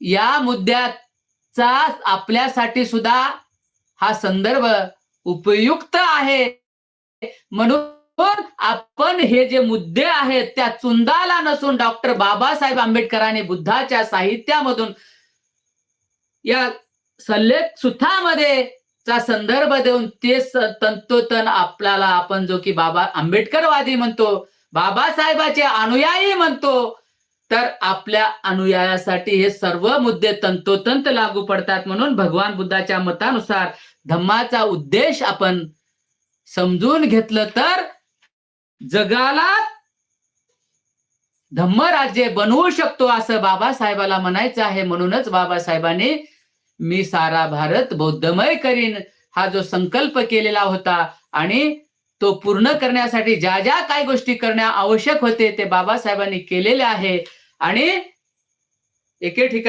या मुद्द्याचा आपल्यासाठी सुद्धा हा संदर्भ उपयुक्त आहे. म्हणून आपण हे जे मुद्दे आहेत त्या चुंदाला नसून डॉक्टर बाबासाहेब आंबेडकरांनी बुद्धाच्या साहित्यामधून या सल्लेख सुथामध्ये चा संदर्भ देऊन ते तंतोतन आपल्याला आपण जो की बाबा आंबेडकरवादी म्हणतो बाबासाहेबाचे अनुयायी म्हणतो तर आपल्या अनुयायासाठी हे सर्व मुद्दे तंतोतंत लागू पडतात म्हणून भगवान बुद्धाच्या मतानुसार धम्माचा उद्देश आपण समजून घेतलं तर जगाला धम्मराज्य बनवू शकतो असं बाबासाहेबाला म्हणायचं आहे. म्हणूनच बाबासाहेबांनी मी सारा भारत बौद्धमय करीन हा जो संकल्प केलेला होता आणि तो पूर्ण करण्यासाठी ज्या ज्या काही गोष्टी करण्या आवश्यक होते ते बाबासाहेबांनी केलेले आहे. आणि एके ठिकाणी